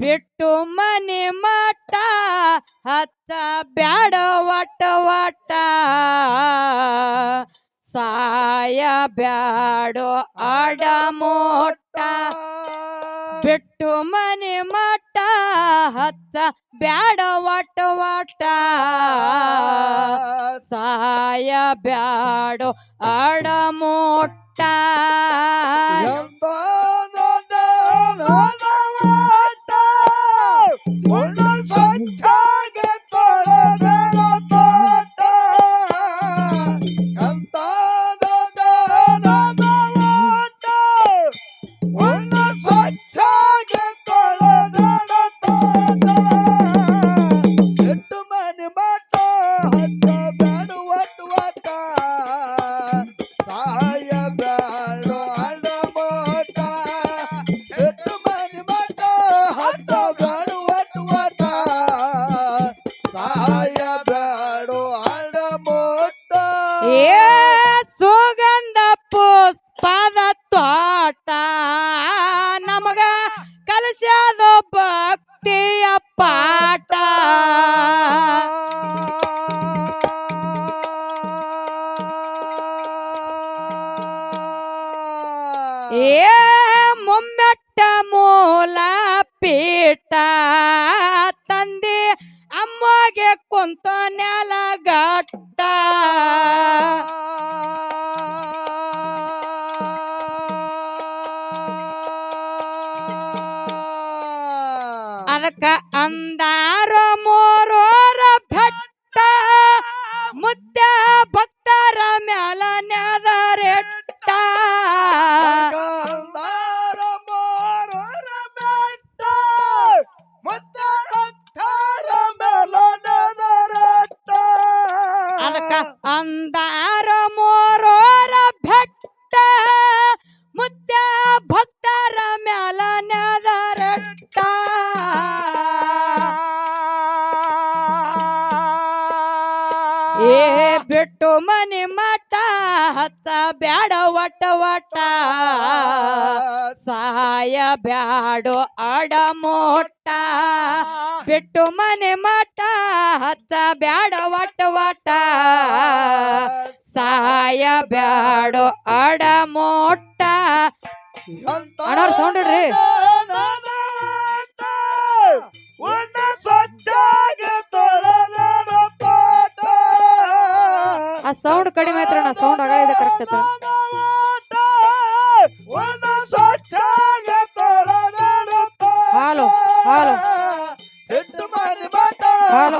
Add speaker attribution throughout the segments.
Speaker 1: ಬಿಟ್ಟು ಮನೆ ಮಟ್ಟ ಹಚ್ಚ ಬ್ಯಾಡ ವಟ್ಟ ವಟ್ಟ ಸಾಯ ಬ್ಯಾಡೋ
Speaker 2: ಆಡ ಮೋಟ. ಬಿಟ್ಟು ಮನೆ ಮಟ್ಟ ಹಚ್ಚ ಬ್ಯಾಡ ವಟ್ಟ ವಟ್ಟ ಸಾಯ ಬ್ಯಾಡೋ ಆಡ ಮೋಟ.
Speaker 1: 我们的传 ಮನೆ ಮಾಟ ಹತ್ತ ಬ್ಯಾಡ ವಟ ವಟ ಸಾಯ ಬ್ಯಾಡೋ ಅಡಮೋಟ ಬಿಟ್ಟು ಮನೆ
Speaker 2: ಮಾಟ ಹತ್ತ ಬ್ಯಾಡ
Speaker 1: ವಟ ವಟ ಸಾಯ ಬ್ಯಾಡೋ ಅಡಮೋಟ ಅಣ್ಣವ್ರು
Speaker 2: ತಗೊಂಡ್ರಿ ಸ್ವಚ್ಛ
Speaker 1: ಆ ಸೌಂಡ್ ಕಡಿಮೆ ಆಯ್ತು ನಾ ಸೌಂಡ್ ಆಗಲಿದೆ ಕರೆಕ್ಟ್
Speaker 2: ಆಯ್ತು
Speaker 1: ಹಾಲು ಹಾಲು. ಹಾಲು.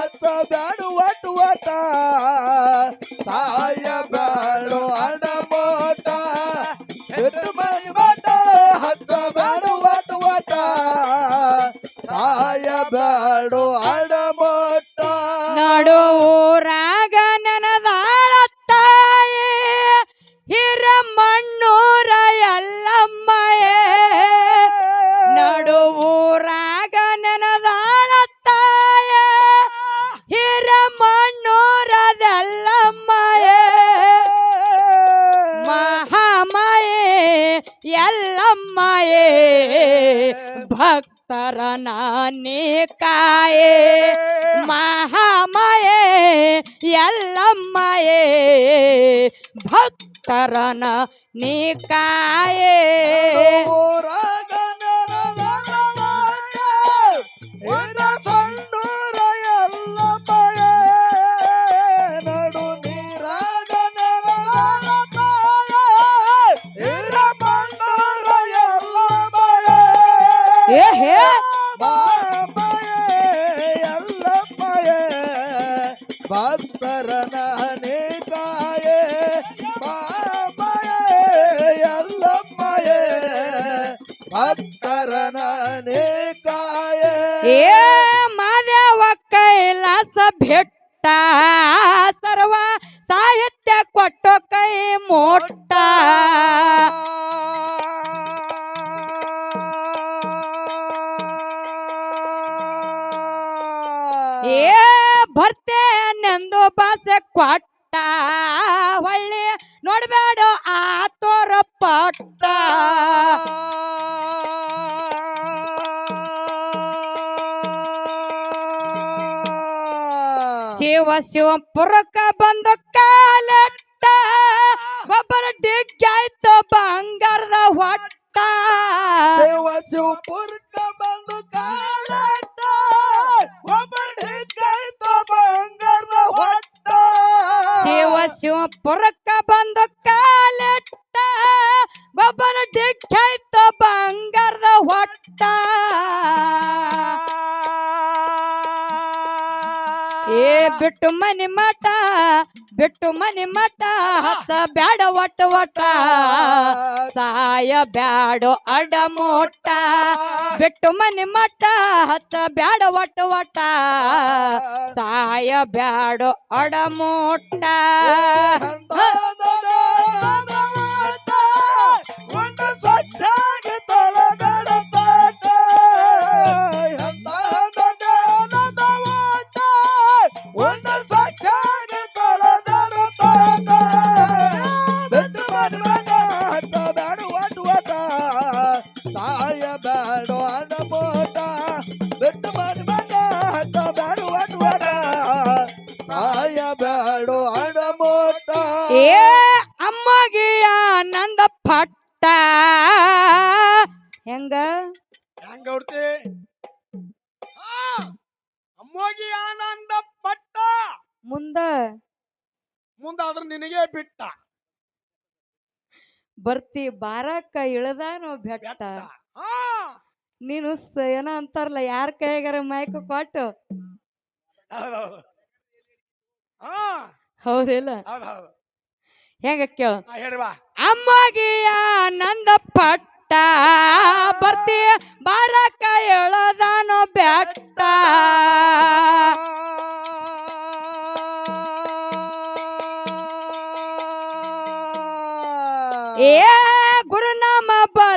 Speaker 1: ಎಲ್ಲಮ್ಮಯೇ ಭಕ್ತರನ ನೀ ಕಾಯೇ ಏ ಮಾದೇವ ಕೈಲಾಸ ಭೆಟ್ಟ ಸರ್ವ ಸಾಹಿತ್ಯ ಕೊಟ್ಟು ಕೈ ಮೋಟ ಏ ಬರ್ತೇನೆಂದು ಬಾಸೆ ಕೊಟ್ಟ ಶಿವಪುರಕ್ಕ ಬಂದು ಕಾಲೆಟ್ಟ. ಗೊಬ್ಬರ ಡಿಗ್ಗಾಯ್ತು ಬಂಗಾರದ ಹೊಟ್ಟ.
Speaker 2: ಶಿವ ಶಿವಪುರ್ಕ ಬಂದು ಕಾಲಟ್ಟ. ಒಬ್ಬರು ಡಿಗ್ಗಾಯ್ತು ಬಂಗಾರದ ಹೊಟ್ಟ.
Speaker 1: ಶಿವ ಶಿವಪುರಕ್ಕ ಬಂದು ಕಾಲೆಟ್ಟ. ಗೊಬ್ಬರ ಡಿಗ್ಗಾಯ್ತು ಬಿಟ್ಟು ಮನಿ ಮಠ ಬಿಟ್ಟು ಮನಿ ಮಠ ಹತ್ತ ಬ್ಯಾಡ ಒಟ್ಟ ಒಟ್ಟ. ಸಾಯ ಬ್ಯಾಡೋ ಅಡ ಮೋಟ ಬಿಟ್ಟು ಮನಿ ಮಠ ಹತ್ತ ಬ್ಯಾಡ ಒಟ್ಟ ಒಟ್ಟ. ಸಾಯ ಬ್ಯಾಡೋ ಅಡ ಮೋಟ
Speaker 2: ಒಂದು ಸಾಯ ಬೇಡ ಅಡ ಬಿಟ್ಟು ಬೆಟ್ಟು ಮಾಡಿ ಬೇಡ ಹತ್ತ ಬೇಡ ಒಟ್ಟ ಒಟ್ಟ ಸಾಯ ಬೇಡ ಅಡ ಮೋಟ
Speaker 1: ಏ ಅಮ್ಮಗಿಯ ನಂದ ಪಟ್ಟ. ಹೆಂಗ?
Speaker 3: ಹೆಂಗ ಹೊಡ್ತಿ ಅಮ್ಮೋಗಿ ಆನಂದ ಪಟ್ಟ.
Speaker 1: ಮುಂದ?
Speaker 3: ಮುಂದಾದ್ರ ನಿನಗೆ ಬಿಟ್ಟ.
Speaker 1: ಬರ್ತಿ ಬಾರಕ್ಕ ಇಳದಾನೋ ಬೆಟ್ಟ. ನೀನು ಏನೋ ಅಂತಾರಲ್ಲ ಯಾರ ಕೈಗಾರ ಮೈಕ್ ಕೊಟ್ಟು? ಹೌದಿಲ್ಲ? ಹೆಂಗ ಕೇಳ? ಅಮ್ಮಗಿಯ ನಂದ ಪಟ್ಟ ಬರ್ತೀಯ ಬಾರಕ್ಕ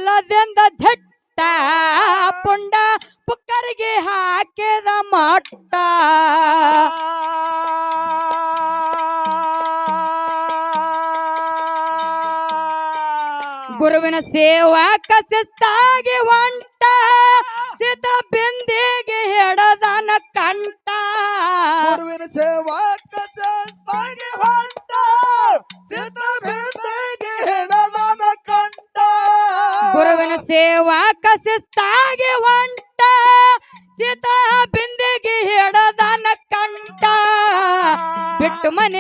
Speaker 1: ಬಲದಿಂದ ಧಟ್ಟ ಪುಂಡ ಪುಕ್ಕರಿಗೆ ಹಾಕಿದ ಮಟ್ಟ. ಗುರುವಿನ ಸೇವಾ ಕಸಿಸ್ತಾಗಿ ಹೊಂಟ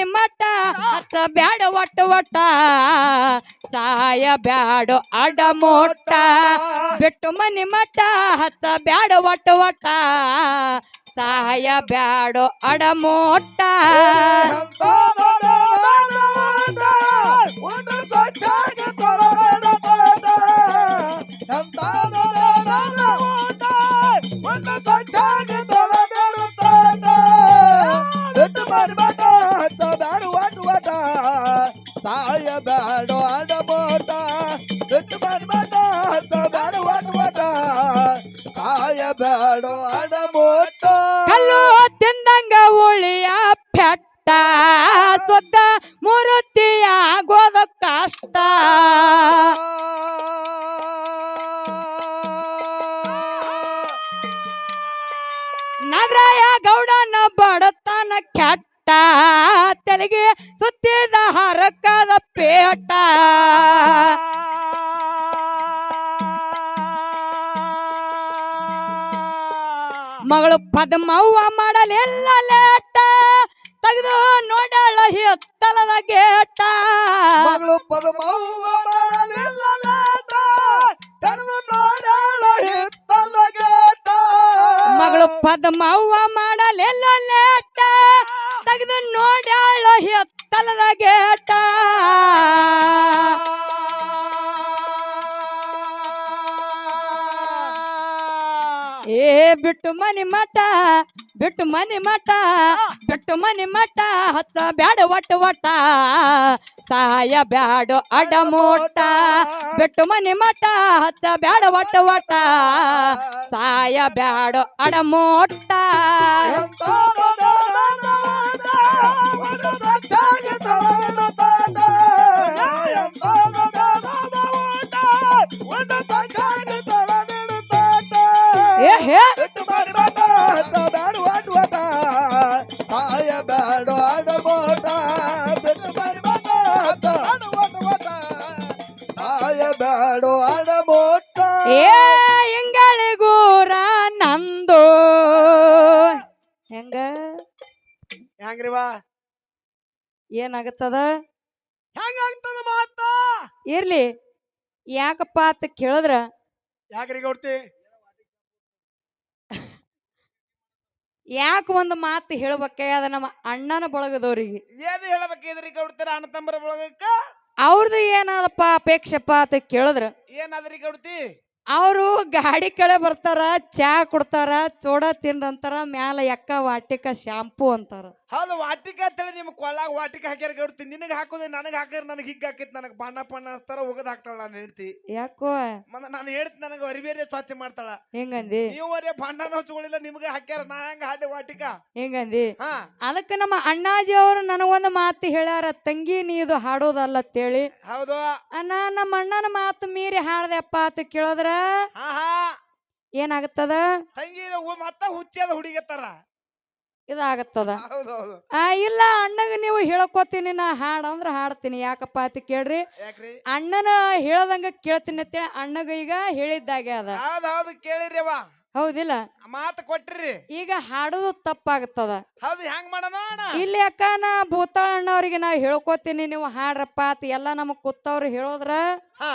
Speaker 1: ಮಠ ಹತ್ತ ಬ್ಯಾಡ ಒಟ್ಟ ಒಟ್ಟ, ಸಾಯ ಬ್ಯಾಡ ಅಡ ಮೋಟ ಬಿಟ್ಟು ಮನಿ ಮಠ ಹತ್ತ ಬ್ಯಾಡ ಒಟ್ಟ ಒಟ್ಟ, ಸಾಯ ಬ್ಯಾಡ ಅಡ ಮೋಟ
Speaker 2: ಸಾಯ ಬ್ಯಾಡ ಅಡಬೋಟ ಬಿಟ್ಟು ಮಾಡಿ ಬಾಟ ಹಚ್ಚ ಬ್ಯಾಡ ಒಟ್ಟ ಒಟ್ಟ ಸಾಯ ಬ್ಯಾಡ ಅಡಬೋಟ
Speaker 1: ಕಲ್ಲು ತಿಂದಂಗ ಉಳಿಯ ಪೆಟ್ಟ ಹೆತ್ತಲದ ಹಿತ್ತಲದ ಗೇಟ. ಬಿಟ್ಟು ಮನಿ ಮಠ ಬಿಟ್ಟು ಮನಿ ಮಠ ಬಿಟ್ಟು ಮನಿ ಮಠ ಹತ್ತ ಬ್ಯಾಡ ಒಟ್ಟು ಒಟ್ಟ ಸಹಾಯ ಅಡ ಅಡಮೋಟ ಬಿಟ್ಟು ಮನಿ ಮಠ ಹತ್ತ ಬ್ಯಾಡ ಒಟ್ಟು ಒಟ್ಟ ಸಹಾಯ ಬ್ಯಾಡು ಅಡಮೋಟ
Speaker 2: ಬೇಡ ಅಡಮೋಟ
Speaker 1: ಏ ಇಂಗಳಿಗೂರ ನಂದು. ಹೆಂಗ?
Speaker 3: ಹೆಂಗ್ರಿವಾ
Speaker 1: ಏನಾಗತ್ತದ?
Speaker 3: ಹೆಂಗಾಗ್ತದ ಮಾತ?
Speaker 1: ಇರ್ಲಿ. ಯಾಕಪ್ಪ ಅಂತ ಕೇಳಿದ್ರ?
Speaker 3: ಯಾಕ್ರಿ ಗೌಡ್ತಿ?
Speaker 1: ಯಾಕ ಒಂದು ಮಾತು ಹೇಳ್ಬೇಕೆ? ಅದ ನಮ್ಮ ಅಣ್ಣನ ಬಳಗದವ್ರಿಗೆ.
Speaker 3: ಏನು ಹೇಳ್ಬೇಕಿದ್ರಿ ಗೌಡ್ತಿರ ಅಣ್ಣ ತಮ್ಮರ ಒಳಗಕ್ಕ
Speaker 1: ಅವ್ರದ್ದು ಏನಾದಪ್ಪ ಅಪೇಕ್ಷೆಪ್ಪ ಅಂತ ಕೇಳಿದ್ರ
Speaker 3: ಏನಾದ್ರಿ ಗೌಡ್ತಿ?
Speaker 1: ಅವರು ಗಾಡಿ ಕಡೆ ಬರ್ತಾರ ಚಾ ಕೊಡ್ತಾರ ಚೋಡ ತಿನ್ರಂತಾರ ಮ್ಯಾಲ ಎಕ್ಕ ವಾಟಿಕ ಶಾಂಪೂ ಅಂತಾರ.
Speaker 3: ಹೌದು ವಾಟಿಕ ಅಂತೇಳಿ ನಿಮ್ ಕೊಳ್ಳಾಗ ವಾಟಿಕ ಹಾಕ್ಯಾರ ಗೌಡ್ತಿ ನಿನಗೆ ಹಾಕೋದು ನನಗೆ ಹಾಕ್ಯಾರ ನನಗೆ ಹಿಗ್ ಹಾಕಿತ್ ನನಗೆ ಬಣ್ಣ ಪಣ್ಣ ಹಚ್ತಾರ ಹೋಗದ್ ಹಾಕ್ತಾಳ ನಾನು ಹೇಳ್ತಿ
Speaker 1: ಯಾಕೋ?
Speaker 3: ಮತ್ತ ನಾನು ಹೇಳ್ತಿ ನನಗೆ ಅರಿಬೇರೆ ಸ್ವಚ್ಛ ಮಾಡ್ತಾಳ.
Speaker 1: ಹೆಂಗಂದಿ?
Speaker 3: ನೀವು ಅರೇ ಬಣ್ಣನ ಹಚ್ಕೊಳ್ಳಿಲ್ಲ ನಿಮ್ಗೆ ಹಾಕ್ಯಾರ ನಾ ಹೆಂಗ ಹಾಡಿ ವಾಟಿಕ?
Speaker 1: ಹೆಂಗಂದಿ?
Speaker 3: ಹಾ.
Speaker 1: ಅದಕ್ಕೆ ನಮ್ಮ ಅಣ್ಣಾಜಿ ಅವರು ನನಗೊಂದು ಮಾತು ಹೇಳ್ಯಾರ ತಂಗಿ ನೀ ಇದು ಹಾಡೋದಲ್ಲ ಅಂತೇಳಿ.
Speaker 3: ಹೌದು.
Speaker 1: ನಾ ನಮ್ಮ ಅಣ್ಣನ ಮಾತು ಮೀರಿ ಹಾಡ್ದೆಪ್ಪ ಅಂತ ಕೇಳೋದ್ರ?
Speaker 3: ಹಾ ಹಾ.
Speaker 1: ಏನಾಗತ್ತದ?
Speaker 3: ತಂಗಿ ಇದು ಹುಚ್ಚಿ ಮತ್ತ ಹುಚ್ಚದ ಹುಡುಗತ್ತಾರ
Speaker 1: ಇದಾಗತ್ತದ. ಆ ಇಲ್ಲ ಅಣ್ಣಗ ನೀವು ಹೇಳ್ಕೊತೀನಿ ನಾ ಹಾಡ ಅಂದ್ರ ಹಾಡ್ತೀನಿ. ಯಾಕಪ್ಪ ಅಂತ ಕೇಳ್ರಿ.
Speaker 3: ಯಾಕ್ರಿ?
Speaker 1: ಅಣ್ಣನ ಹೇಳ್ದಂಗ ಕೇಳ್ತೀನಿ ಅಂತೇಳಿ ಅಣ್ಣಗ ಈಗ ಹೇಳಿದ್ದಾಗೆ ಅದ.
Speaker 3: ಹೌದ್ ಹೌದು ಕೇಳಿರಿ ಅವ್ವ.
Speaker 1: ಹೌದಿಲ್ಲ?
Speaker 3: ಮಾತು ಕೊಟ್ರಿ.
Speaker 1: ಈಗ ಹಾಡೋದು ತಪ್ಪಾಗತ್ತದ.
Speaker 3: ಹೌದು ಹೆಂಗ್ ಮಾಡೋಣ ಅಣ್ಣ?
Speaker 1: ಇಲ್ಲಿ ಅಕ್ಕ ನಾ ಭೂತಾಳ ಅಣ್ಣವ್ರಿಗೆ ನಾ ಹೇಳ್ಕೊತೀನಿ ನೀವು ಹಾಡ್ರಪ್ಪ ಅಂತ ಎಲ್ಲ ನಮಗ್ ಕೂತವ್ರು ಹೇಳೋದ್ರ
Speaker 3: ಹಾ.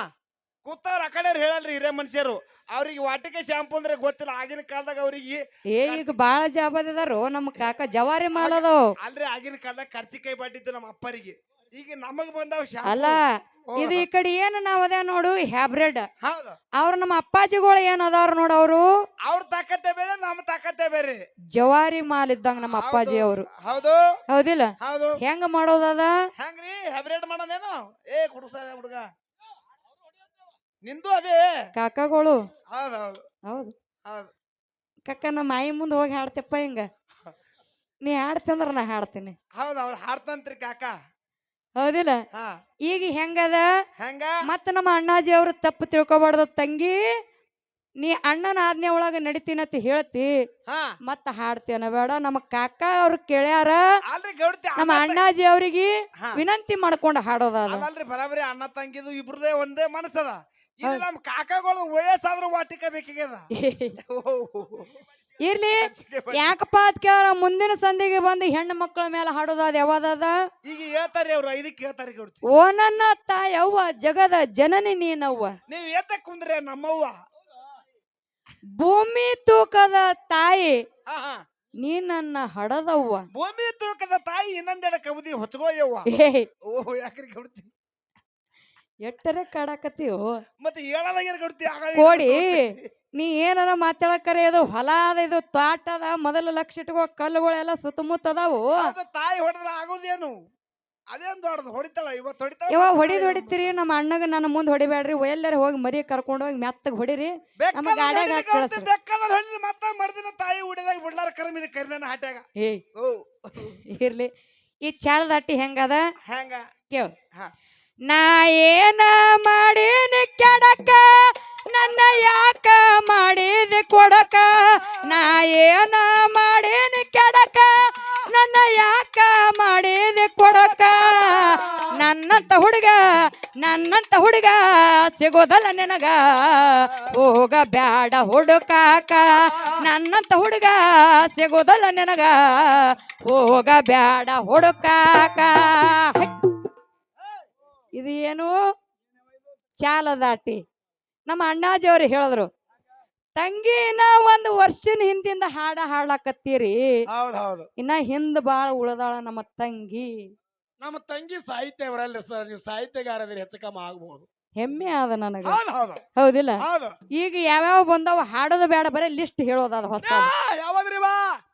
Speaker 3: ಕೂತವ್ರ ಆ ಕಡೆ ಹೇಳಲ್ರಿ ಹಿರೇ ಮನುಷ್ಯರು. ಅವ್ರಿಗೆ ವಾಟಿಕೆ ಶಾಂಪು ಅಂದ್ರೆ ಗೊತ್ತಿಲ್ಲ. ಆಗಿನ ಕಾಲದಾಗ ಅವ್ರಿಗೆ
Speaker 1: ಏ ಈಗ ಬಾಳ ಜಾಬದಾರು ನಮ್ಮ ಕಾಕ ಜವಾರಿ ಮಾಡೋದು
Speaker 3: ಅಲ್ರಿ ಆಗಿನ ಕಾಲದಾಗ ಕೈ ಬಾಟಿದ್ದು ನಮ್ಮ ಅಪ್ಪರಿಗೆ. ಈಗ ನಮಗ್ ಬಂದಾವ
Speaker 1: ಅಲ್ಲ
Speaker 3: ಶಾಂಪು
Speaker 1: ಇದು ಈ ಕಡೆ ಏನು ನಾವ್ ಅದೇ ನೋಡು ಹ್ಯಾಬ್ರೆಡ್.
Speaker 3: ಹೌದು.
Speaker 1: ಅವ್ರ ನಮ್ಮ ಅಪ್ಪಾಜಿಗಳು ಏನ್ ಅದಾರ ನೋಡು ಅವರು?
Speaker 3: ಅವ್ರ ತಾಕತ್ತೆ ಬೇರೆ ನಮ್ಮ ತಾಕತ್ತೆ ಬೇರೆ.
Speaker 1: ಜವಾರಿ ಮಾಲ್ ಇದ್ದಂಗ ನಮ್ಮ ಅಪ್ಪಾಜಿ ಅವರು.
Speaker 3: ಹೌದು.
Speaker 1: ಹೌದಿಲ್ಲ?
Speaker 3: ಹೌದು.
Speaker 1: ಹೆಂಗ ಮಾಡೋದದ
Speaker 3: ಹೆಂಗ್ರಿ? ಹೈಬ್ರಿಡ್ ಮಾಡೋದೇನು? ಏ ಕುಡ್ಸ ಹುಡುಗ. ನಿಂದು ಅದೇ.
Speaker 1: ಕಾಕಾಗಳು.
Speaker 3: ಹೌದು ಹೌದು.
Speaker 1: ಹೌದು.
Speaker 3: ಹೌದು
Speaker 1: ಕಕ್ಕ ನಮ್ಮ ಮಾಯಿ ಮುಂದೆ ಹೋಗಿ ಹಾಡ್ತೇಪ್ಪ ಹಿಂಗ. ನೀ ಹಾಡ್ತಂದ್ರ ನಾ ಹಾಡ್ತೀನಿ.
Speaker 3: ಹೌದು ಹಾಡ್ತಂತ್ರಿ ಕಾಕ.
Speaker 1: ಹೌದಿಲ್ಲ?
Speaker 3: ಹಾ.
Speaker 1: ಈಗ ಹೆಂಗದ?
Speaker 3: ಹೆಂಗ?
Speaker 1: ಮತ್ತ ನಮ್ಮ ಅಣ್ಣಾಜಿ ಅವ್ರ ತಪ್ಪು ತಿಳ್ಕೊಬಾರ್ದ ತಂಗಿ ನೀ ಅಣ್ಣನ ಆಜ್ಞೆ ಒಳಗ ಅಂತ ಹೇಳ್ತಿ
Speaker 3: ಹಾ.
Speaker 1: ಮತ್ತ ಹಾಡ್ತೇನ ಬೇಡ ನಮ್ಮ ಕಾಕ ಅವ್ರು ಕೇಳ್ಯಾರ
Speaker 3: ಅಲ್ರಿ ಗೌಡ್ತಿ
Speaker 1: ನಮ್ಮ ಅಣ್ಣಾಜಿ ಅವ್ರಿಗೆ
Speaker 3: ಹಾ.
Speaker 1: ವಿನಂತಿ ಮಾಡ್ಕೊಂಡು ಅದು.
Speaker 3: ಅಲ್ಲಲ್ರಿ ಬರಾಬರಿ ಅಣ್ಣ ತಂಗಿದು ಇಬ್ರದೇ ಒಂದೇ ಮನಸ್ಸದ. ನಮ್ ಕಾಕಾಗಳು ವಯಸ್ಸಾದ್ರೂ ವಾಟಿಕ ಬೇಕಾಗ್ಯದ
Speaker 1: ಇರ್ಲಿ. ಯಾಕಪ್ಪ ಕೇಳ ಮುಂದಿನ ಸಂಧಿಗೆ ಬಂದು ಹೆಣ್ಣು ಮಕ್ಕಳ ಮೇಲೆ ಹಾಡೋದಾದ ಯಾವದದ?
Speaker 3: ಈಗ ಹೇಳ್ತಾರೆ ಅವ್ರು ಐದಕ್ಕೆ ಹೇಳ್ತಾರೆ
Speaker 1: ಓ ನನ್ನ ತಾಯವ್ವ ಜಗದ ಜನನಿ ನೀನವ್ವ.
Speaker 3: ನೀವ್ ಏತ ಕುಂದ್ರೆ ನಮ್ಮವ್ವ.
Speaker 1: ಭೂಮಿ ತೂಕದ ತಾಯಿ
Speaker 3: ಹಾ ಹಾ.
Speaker 1: ನೀ ನನ್ನ ಹಡದವ್ವ.
Speaker 3: ಭೂಮಿ ತೂಕದ ತಾಯಿ ಇನ್ನೊಂದೆಡೆ ಕಬುದಿ ಹೊತ್ಕೋಯವ್ವ.
Speaker 1: ಏ
Speaker 3: ಓ ಯಾಕ್ರಿ ಗೌಡ್ತಿ
Speaker 1: ಎಟ್ಟರೆ ಕಾಡಾಕತ್ತೀವೋ
Speaker 3: ಮತ್ತೆ ಹೇಳಲಾಗ್ಯಾರ ಆಗ
Speaker 1: ಕೋಡಿ ನೀ ಏನಾರ ಮಾತಾಡಕರೆ ಇದು ಹೊಲ ಅದ ಇದು ತಾಟ ಅದ ಮೊದಲ ಲಕ್ಷ ಇಟ್ಕೋ ಕಲ್ಲುಗಳೆಲ್ಲ ಸುತ್ತಮುತ್ತ ಅದಾವು
Speaker 3: ಅದು ತಾಯಿ ಹೊಡೆದ್ರ ಆಗೋದೇನು? ಅದೇನ್ ದೊಡ್ಡದು ಹೊಡಿತಾಳ ಇವತ್ತು ಹೊಡಿತಾಳ
Speaker 1: ಇವ
Speaker 3: ಮತ್ತೆ
Speaker 1: ಹೊಡಿದ್ ಹೊಡಿತೀರಿ ನಮ್ಮ ಅಣ್ಣಗ ನನ್ನ ಮುಂದೆ ಹೊಡಿಬೇಡ್ರಿ ಎಲ್ಲರ ಹೋಗಿ ಮರಿ ಕರ್ಕೊಂಡು ಹೋಗಿ ಮೆತ್ತಗ ಹೊಡಿರಿ ನಮ್ಮ ಗಾಡಿಯಾಗ ಹಾಕಿ ಕಳ್ಸ್ರಿ.
Speaker 3: ಬೇಕಾದ್ರೆ ಹೊಡಿಲಿ ಮತ್ತೆ ಮರ್ದಿನ ತಾಯಿ ಉಡಿದಾಗ ಬಿಡ್ಲಾರ ಕರ್ಮಿದ ಕರಿನ ಹಾಟ್ಯಾಗ. ಓ
Speaker 1: ಇರ್ಲಿ. ಈ ಚಾಳದಾಟಿ ಹೆಂಗದ?
Speaker 3: ಹೆಂಗ?
Speaker 1: ಕೇಳ. ನಾ ಏನ ಮಾಡೀನಿ ಕೆಡಕ? ನನ್ನ ಯಾಕ ಮಾಡಿದ ಕೊಡಕ? ನಾ ಏನ ಮಾಡೀನಿ ಕೆಡಕ? ನನ್ನ ಯಾಕ ಮಾಡಿದ ಕೊಡಕ? ನನ್ನಂತ ಹುಡುಗ ನನ್ನಂತ ಹುಡುಗ ಸಿಗೋದಲ್ಲ ನಿನಗ? ಹೋಗ ಬ್ಯಾಡ ಹುಡುಕಾಕ. ನನ್ನಂತ ಹುಡುಗ ಸಿಗೋದಲ್ಲ ನಿನಗ? ಹೋಗ ಬ್ಯಾಡ ಹುಡುಕಾಕ. ಇದು ಏನು ಚಾಲ ದಾಟಿ ನಮ್ಮ ಅಣ್ಣಾಜಿಯವ್ರು ಹೇಳಿದ್ರು ತಂಗಿನ ಒಂದು ವರ್ಷನ ಹಿಂದಿಂದ ಹಾಡ ಹಾಡ್ಲಾಕತ್ತೀರಿ. ಇನ್ನ ಹಿಂದ್ ಬಾಳ ಉಳದಾಳ ನಮ್ಮ ತಂಗಿ.
Speaker 4: ನಮ್ಮ ತಂಗಿ ಸಾಹಿತ್ಯ ಬರಲ್ಲ ಸರ್ ನೀವು ಸಾಹಿತ್ಯಗಾರದ್ರೆ ಹೆಚ್ಚು ಕಮ್ಮಿ ಆಗ್ಬಹುದು
Speaker 1: ಹೆಮ್ಮೆ ಆದ ನನಗೆ.
Speaker 4: ಹೌದ್ ಹೌದು.
Speaker 1: ಹೌದಿಲ್ಲ?
Speaker 4: ಹೌದು.
Speaker 1: ಈಗ ಯಾವ್ಯಾವ ಬಂದವ ಹಾಡೋದು ಬೇಡ ಬರೀ ಲಿಸ್ಟ್ ಹೇಳೋದ ಹೊಸ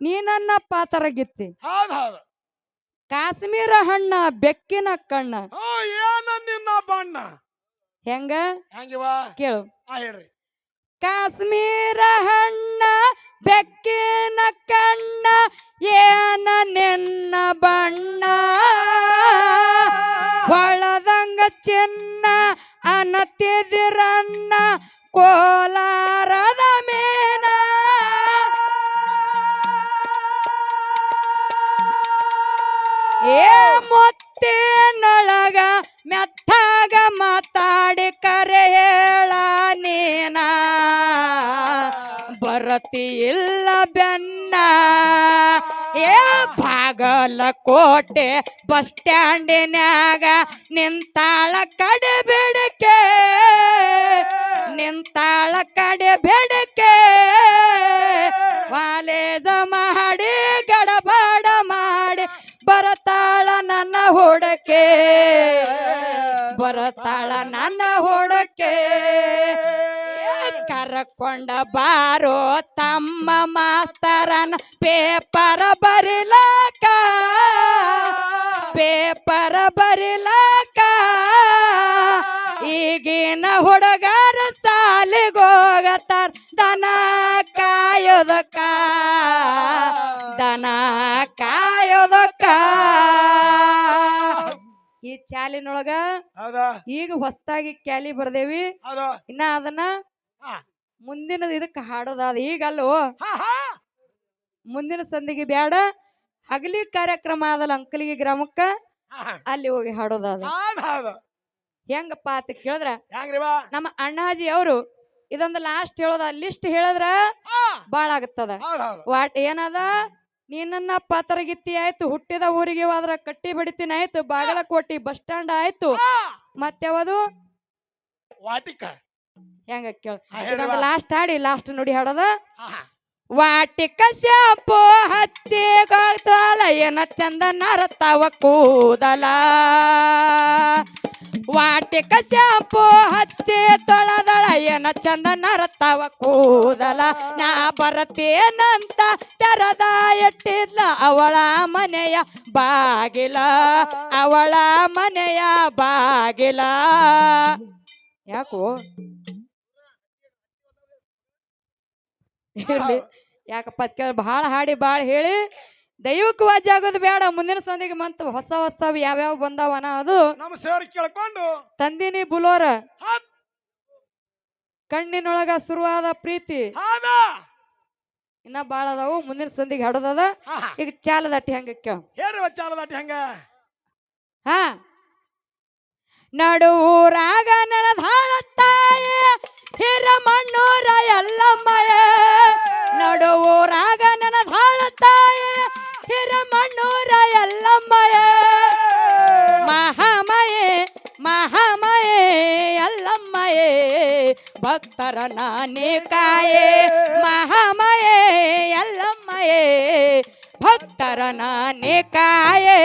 Speaker 1: ನೀ ನನ್ನ ಪಾತರ ಗಿತ್ತಿ ಕಾಶ್ಮೀರ ಹಣ್ಣ ಬೆಕ್ಕಿನ ಕಣ್ಣ.
Speaker 4: ಏನ ನಿನ್ನ ಬಣ್ಣ?
Speaker 1: ಹೆಂಗ?
Speaker 4: ಹೆಂಗಿವ?
Speaker 1: ಕೇಳು.
Speaker 4: ಆ ಹೇಳ್ರಿ.
Speaker 1: ಕಾಶ್ಮೀರ ಹಣ್ಣ ಬೆಕ್ಕಿನ ಕಣ್ಣ ಏನ ನಿನ್ನ ಬಣ್ಣ? ಹೊಳದಂಗ ಚಿನ್ನ ಅನತಿದಿರನ್ನ ಕೋಲಾರದ ಬರತಿ ಇಲ್ಲ ಬೆನ್ನ. ಏ ಬಾಗಲಕೋಟೆ ಬಸ್ ಸ್ಟ್ಯಾಂಡಿನ್ಯಾಗ ನಿಂತಾಳ ಕಡೆ ಬೇಡಿಕೆ. ನಿಂತಾಳ ಕಡೆ ಬೇಡಿಕೆ. ವಾಲೇದ ಮಾಡಿ ಗಡಬಡ ಮಾಡಿ ಬರತಾಳ ನನ್ನ ಹುಡಕೆ. ಬರತಾಳ ನನ್ನ ಹುಡಕೆ. ಕರಕೊಂಡ ಬಾರೋ ತಮ್ಮ ಮಾಸ್ತರನ ಪೇಪರ್ ಬರಿಲಾಕ. ಪೇಪರ್ ಬರಿಲಾಕ. ಈಗಿನ ಹುಡುಗರ ಸಾಲಿಗೋಗತಾರ ದನ ಕಾಯೋದಕ್ಕ. ದನ ಕಾಯೋದಕ್ಕ. ಈ ಚಾಲಿನೊಳಗ ಈಗ ಹೊಸ್ತಾಗಿ ಕ್ಯಾಲಿ ಬರ್ದೇವಿ. ಇನ್ನ ಅದನ್ನ. ಮುಂದಿನ ಇದಕ್ಕೆ ಹಾಡೋದಾದ ಈಗ ಅಲ್ಲೋ ಮುಂದಿನ ಸಂದಿಗೆ ಬ್ಯಾಡ. ಹಗಲಿ ಕಾರ್ಯಕ್ರಮ ಆದಲ್ಲ ಅಂಕಲಿಗೆ ಗ್ರಾಮಕ್ಕ. ಅಲ್ಲಿ ಹೋಗಿ
Speaker 4: ಹಾಡೋದ
Speaker 1: ಹೆಂಗಪ್ಪ ಅಂತ ಕೇಳಿದ್ರ? ನಮ್ಮ ಅಣ್ಣಾಜಿ ಅವರು ಇದೊಂದು ಲಾಸ್ಟ್ ಹೇಳೋದ. ಲಿಸ್ಟ್ ಹೇಳಿದ್ರ ಬಾಳ ಆಗತ್ತದ. ವಾಟ್ ಏನದ? ನೀನನ್ನ ಪಾತ್ರಗಿತ್ತಿ ಆಯ್ತು ಹುಟ್ಟಿದ ಊರಿಗೆ ಹೋದ್ರ ಕಟ್ಟಿ ಬಡಿತೀನಿ ಆಯ್ತು ಬಾಗಲಕೋಟಿ ಬಸ್ ಸ್ಟಾಂಡ್ ಆಯ್ತು.
Speaker 4: ಮತ್ತೆ
Speaker 1: ಮತ್ಯಾವದು
Speaker 4: ವಾಟಿಕ.
Speaker 1: ಹೆಂಗ ಕೇಳ? ಇದೊಂದು ಲಾಸ್ಟ್ ಹಾಡಿ ಲಾಸ್ಟ್ ನೋಡಿ ಹಾಡೋದ. ವಾಟಿಕ ಶಾಪು ಹಚ್ಚಿ ಗಾತ್ರಲ ಏನ ಚಂದ ನರತಾವ ಕೂದಲ? ವಾಟಿಕ ಶಾಪು ಹಚ್ಚಿ ತೊಳೆದಳ ಏನ ಚಂದ ನರತಾವ ಕೂದಲ? ನಾ ಬರತೇನಂತ ತೆರದ ಇಟ್ಟಿದ್ಲ ಅವಳ ಮನೆಯ ಬಾಗಿಲ? ಅವಳ ಮನೆಯ ಬಾಗಿಲ? ಯಾಕೋ? ಇರ್ಲಿ. ಯಾಕಪ್ಪ ಅದ್ ಕೇಳಿ ಭಾಳ ಹಾಡಿ ಭಾಳ ಹೇಳಿ. ದೈವಕ್ಕೆ ವಾಜ್ಯ ಆಗೋದು ಬೇಡ. ಮುಂದಿನ ಸಂದಿಗೆ ಮಂತ್ ಹೊಸ ಹೊಸ ಯಾವ್ಯಾವ ಬಂದಾವನ ಅದು.
Speaker 4: ನಮ್ಮ ಸರ್ ಕೇಳ್ಕೊಂಡು.
Speaker 1: ತಂದಿನಿ ಬುಲೋರ. ಕಣ್ಣಿನೊಳಗ ಶುರುವಾದ ಪ್ರೀತಿ. ಇನ್ನ ಬಾಳ ಅದಾವು. ಮುಂದಿನ ಸಂದಿಗೆ ಹಾಡೋದದ. ಈಗ ಚಾಲ ದಟ್ಟಿ ಹಂಗ ಕೇಳ.
Speaker 4: ಚಾಲದಾಟಿ ಹಂಗ?
Speaker 1: ಹಾ. ನಡುವೂರಾಗ ನನ್ನ ಧಾಳತ್ತಾಯ. ಹಿರಮಣ್ಣೂರ ಎಲ್ಲಮ್ಮಯ ನಡುವೂರಾಗ ನನ್ನ ಧಾಳತ್ತಾಯ ಹಿರಮಣ್ಣೂರ ಎಲ್ಲಮ್ಮಯ ಮಹಾಮಯೇ ಮಹಾಮಯೇ ಎಲ್ಲಮ್ಮಯೇ ಭಕ್ತರ ನಾನೇ ಕಾಯೇ. ಮಹಾಮಯೇ ಎಲ್ಲಮ್ಮಯೇ ಭಕ್ತರ ನಾನೇ ಕಾಯೇ.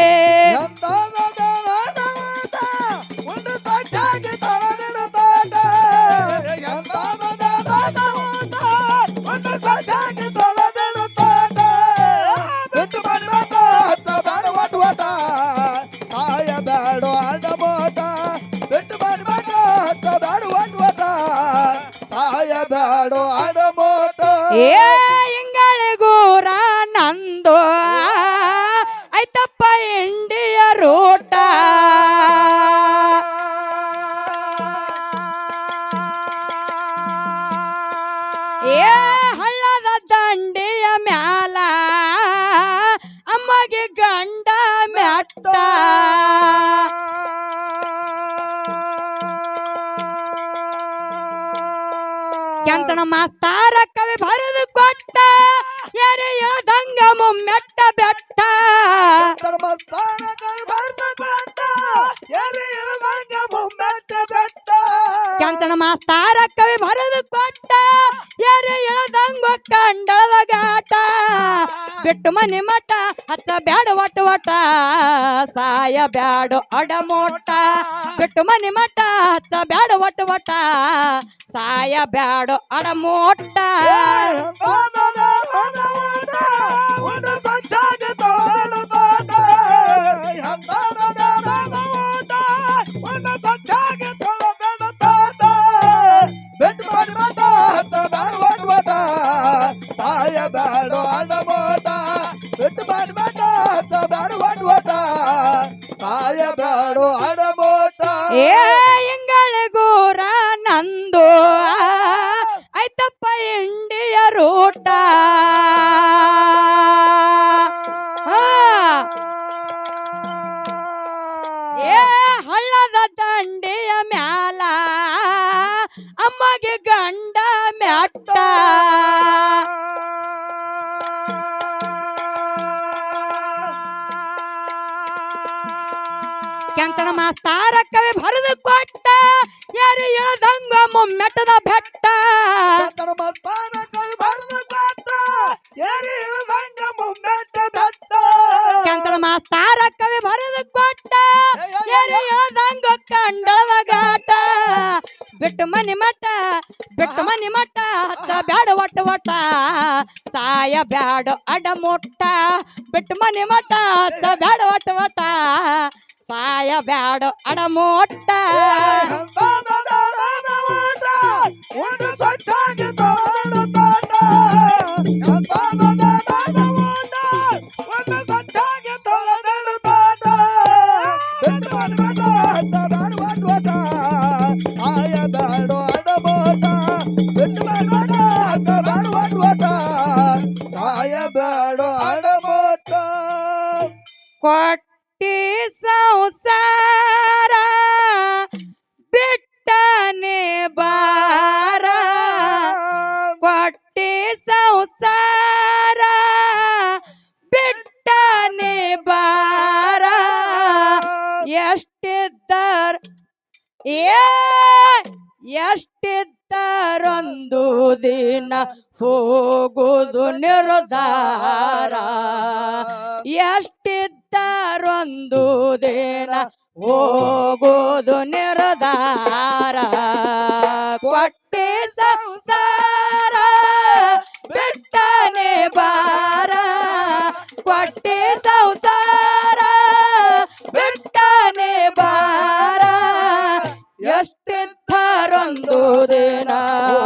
Speaker 1: nomás ಸಾಯ ಬ್ಯಾಡು ಅಡಮೋಟ ಬಿಟ್ಟು ಮನಿ ಮಠ ಹತ್ತ ಬ್ಯಾಡ ಒಟ್ಟು ಒಟ್ಟ ಸಾಯ ಬ್ಯಾಡು ಅಡಮೋಟ ಕೆಂಕಣ ಮಾಸ್ತಾರ ಕವಿ ಬರೆದು ಕೊಟ್ಟ ಯಾರು ಇಳದಂಗ ಮೊಮ್ಮೆಟ್ಟದ ಬೆಟ್ಟ.
Speaker 2: ಕನ್ನಡ ಮಸ್ತಾನ ಕವಿ ಬರ್ದ ಕೊಟ್ಟ ಎರಿ ಇಳದಂಗ ಬೆಟ್ಟ.
Speaker 1: ಕೆಂಕಣ ಮಾಸ್ತಾರ ಕವಿ ಬರೆದು ಕೊಟ್ಟ ಯಾರು ಇಳದಂಗ ಕಂಡಳದ ಗಾಟ ಬಿಟ್ಟು ಮನಿ ಮಟ್ಟ ಬಿಟ್ಟು ಮನಿ ಮಟ್ಟ ಹತ್ತ ಬ್ಯಾಡ ಒಟ್ಟ ಒಟ್ಟ. ಸಾಯ ಬ್ಯಾಡ ಅಡ ಮೊಟ್ಟ ಬಿಟ್ಟು ಮನಿ ಮಟ್ಟ ಹತ್ತ ಬ್ಯಾಡ ಒಟ್ಟ ಒಟ್ಟ. ಸಾಯ ಬ್ಯಾಡ ಅಡ ಮೊಟ್ಟ. ಎಷ್ಟಿದ್ದರೊಂದು ದಿನ ಹೋಗುದು ನಿರ್ಧಾರ? ಎಷ್ಟಿದ್ದರೊಂದು ದಿನ ಹೋಗೋದು ನಿರ್ಧಾರ? ಕೊಟ್ಟಿ ಸಂಸಾರ ಬಿಟ್ಟನೆ ಬಾರ ಕೊಟ್ಟಿ ಸಂಸಾರ Oh.